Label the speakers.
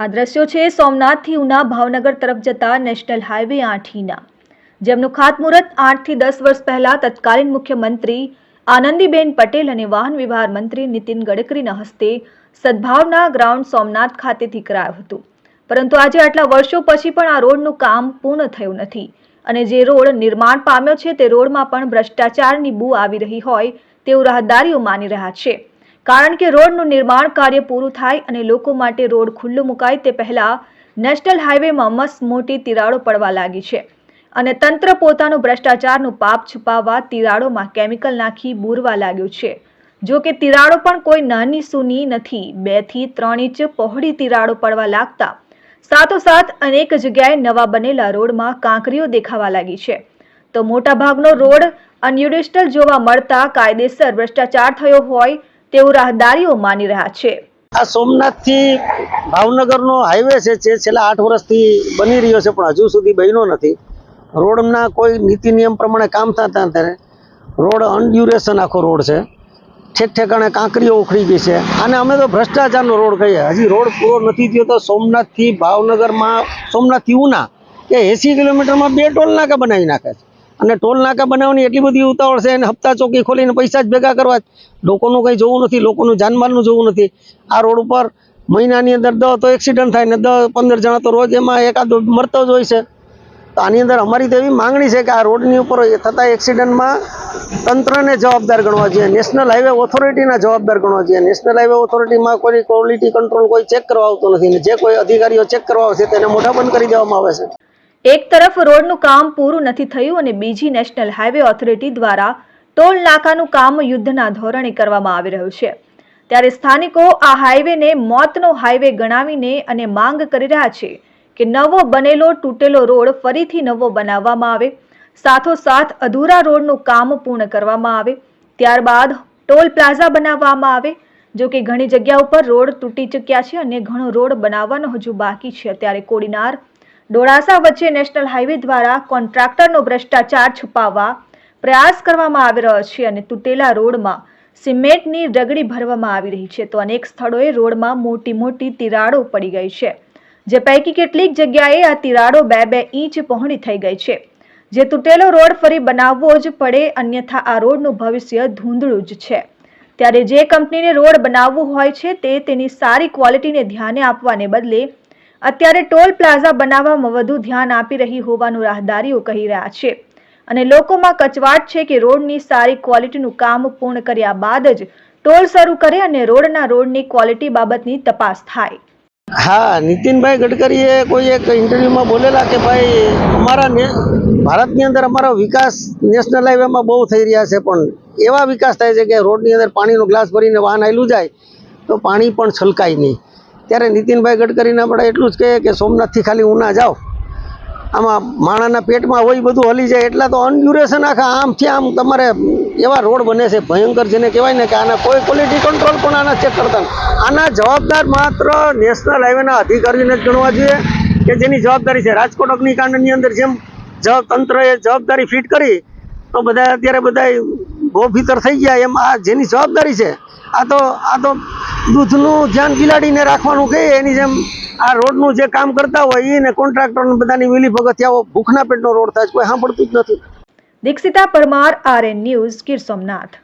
Speaker 1: આ દ્રશ્યો છે સોમનાથથી ઉના ભાવનગર તરફ જતા નેશનલ હાઈવે આઠીના. જેમનું ખાતમુહૂર્ત આઠથી દસ વર્ષ પહેલા તત્કાલીન મુખ્યમંત્રી આનંદીબેન પટેલ અને વાહન વ્યવહાર મંત્રી નીતિન ગડકરીના હસ્તે સદભાવના ગ્રાઉન્ડ સોમનાથ ખાતેથી કરાયું હતું. પરંતુ આજે આટલા વર્ષો પછી પણ આ રોડનું કામ પૂર્ણ થયું નથી અને જે રોડ નિર્માણ પામ્યો છે તે રોડમાં પણ ભ્રષ્ટાચારની બૂ આવી રહી હોય તેવું રાહદારીઓ માની રહ્યા છે. કારણ કે રોડનું નિર્માણ કાર્ય પૂરું થાય અને લોકો માટે રોડ ખુલ્લો મુકાય તે પહેલા નેશનલ હાઈવેમાં મસ્ત મોટી તિરાડો પડવા લાગી છે. અને તંત્ર પોતાનું ભ્રષ્ટાચારનું પાપ છુપાવવા તિરાડોમાં કેમિકલ નાખી બૂરવા લાગ્યું છે. જો કે તિરાડો પણ કોઈ નાની સૂની નથી. બેથી ત્રણ ઇંચ પહોળી તિરાડો પડવા લાગતા સાથોસાથ અનેક જગ્યાએ નવા બનેલા રોડમાં કાંકરીઓ દેખાવા લાગી છે. તો મોટાભાગનો રોડ અનયુડિસ્ટલ જોવા મળતા કાયદેસર ભ્રષ્ટાચાર થયો હોય તેવું રાહદારીઓ માની રહ્યા છે.
Speaker 2: આ સોમનાથથી ભાવનગરનો હાઈવે છે, જે છેલ્લા આઠ વર્ષથી બની રહ્યો છે, પણ હજુ સુધી બન્યો નથી. રોડના કોઈ નીતિ નિયમ પ્રમાણે કામ થતા ત્યારે રોડ અનડ્યુરેશન આખો રોડ છે. ઠેક ઠેકાણે કાંકરીઓ ઉખડી ગઈ છે. અને અમે તો ભ્રષ્ટાચારનો રોડ કહીએ. હજી રોડ પૂરો નથી થયો તો સોમનાથથી ભાવનગરમાં, સોમનાથથી ઉના એ એંસી કિલોમીટરમાં બે ટોલ નાકા બનાવી નાખે છે. અને ટોલ નાકા બનાવવાની એટલી બધી ઉતાવળ છે અને હપ્તા ચોકી ખોલીને પૈસા જ ભેગા કરવા લોકોનું કંઈ જોવું નથી, લોકોનું જાનમાલનું જોવું નથી. આ રોડ ઉપર મહિનાની અંદર દસ તો એક્સિડન્ટ થાય ને દસ પંદર જણા તો રોજ એમાં એકાદો મરતો જ હોય છે. તો આની અંદર અમારી તો એવી માંગણી છે કે આ રોડની ઉપર થતા એક્સિડન્ટમાં તંત્રને જવાબદાર ગણવા જોઈએ નેશનલ હાઈવે ઓથોરિટીના જવાબદાર ગણવા જોઈએ. નેશનલ હાઈવે ઓથોરિટીમાં કોઈ ક્વોલિટી કંટ્રોલ કોઈ ચેક કરવા આવતો નથી ને જે કોઈ અધિકારીઓ ચેક કરવા આવશે તેને મોઢા બંધ કરી દેવામાં આવે છે.
Speaker 1: એક તરફ રોડનું કામ પૂરું નથી થયું અને બીજી નેશનલ હાઈવે ઓથોરિટી દ્વારા ટોલ નાકાનું કામ યુદ્ધના ધોરણે કરવામાં આવી રહ્યું છે. ત્યારે સ્થાનિકો આ હાઈવેને મોતનો હાઈવે ગણાવીને અને માંગ કરી રહ્યા છે કે નવો બનેલો તૂટેલો રોડ ફરીથી નવો બનાવવામાં આવે. સાથોસાથ અધૂરા રોડનું કામ પૂર્ણ કરવામાં આવે. ત્યારબાદ ટોલ પ્લાઝા બનાવવામાં આવે, જો કે ઘણી જગ્યા ઉપર રોડ તૂટી ચૂક્યા છે અને ઘણો રોડ બનાવવાનો હજુ બાકી છે. ત્યારે કોડીનાર ડોળાસા વચ્ચે નેશનલ હાઈવે દ્વારા કોન્ટ્રાક્ટરનો ભ્રષ્ટાચાર છુપાવવા પ્રયાસ કરવામાં આવી રહ્યો છે અને તૂટેલા રોડમાં સિમેન્ટની રગડી ભરવામાં આવી રહી છે. તો અનેક સ્થળોએ રોડમાં મોટી મોટી તિરાડો પડી ગઈ છે. જે પૈકી કેટલીક જગ્યાએ આ તિરાડો બે બે ઇંચ પહોળી થઈ ગઈ છે. જે તૂટેલો રોડ ફરી બનાવવો જ પડે, અન્યથા આ રોડનું ભવિષ્ય ધૂંધળું જ છે. ત્યારે જે કંપનીને રોડ બનાવવું હોય છે, તે તેની સારી ક્વોલિટીને ધ્યાને આપવાને બદલે અત્યારે ટોલ પ્લાઝા બનાવવામાં વધુ ધ્યાન આપી રહી હોવાનું રાહદારીઓ કહી રહ્યા છે. અને લોકોમાં કચવાટ છે કે રોડની સારી ક્વોલિટીનું કામ પૂર્ણ કર્યા બાદ જ ટોલ શરૂ કરે અને રોડના રોડની ક્વોલિટી બાબતની તપાસ થાય.
Speaker 2: હા, નીતિનભાઈ ગડકરીએ કોઈ એક ઇન્ટરવ્યુમાં બોલેલા કે ભાઈ, અમારા ભારતની અંદર અમારો વિકાસ નેશનલ હાઈવેમાં બહુ થઈ રહ્યા છે, પણ એવા વિકાસ થાય છે કે રોડની અંદર પાણીનો ગ્લાસ ભરીને વાહન આવેલું જાય, તો પાણી પણ છલકાય નહીં. ત્યારે નીતિનભાઈ ગડકરીને આપણે એટલું જ કહે કે સોમનાથથી ખાલી ઉના જાઓ. આમાં માણાના પેટમાં હોય બધું હલી જાય એટલા તો અનડ્યુરેશન આખા આમથી આમ તમારે એવા રોડ બને છે ભયંકર જેને કહેવાય ને કે આના કોઈ ક્વોલિટી કંટ્રોલ પણ આના ચેક કરતા આના જવાબદાર માત્ર નેશનલ હાઈવેના અધિકારીને જ ગણવા જોઈએ કે જેની જવાબદારી છે. રાજકોટ અગ્નિકાંડની અંદર જેમ તંત્રએ જવાબદારી ફિટ કરી, તો બધા અત્યારે બધા ભોભીતર થઈ ગયા એમ આ જેની જવાબદારી છે, આ તો આ તો દૂધનું ધ્યાન બિલાડીને રાખવાનું કહે એની જેમ આ રોડનું જે કામ કરતા હોય એને કોન્ટ્રાક્ટરને બધાની મિલી ભગતિયાઓ ભૂખના પેટનો રોડ થાય છે, કોઈ સાંભળતું જ નથી.
Speaker 1: Dikshita Parmar, RN news Gir Somnath.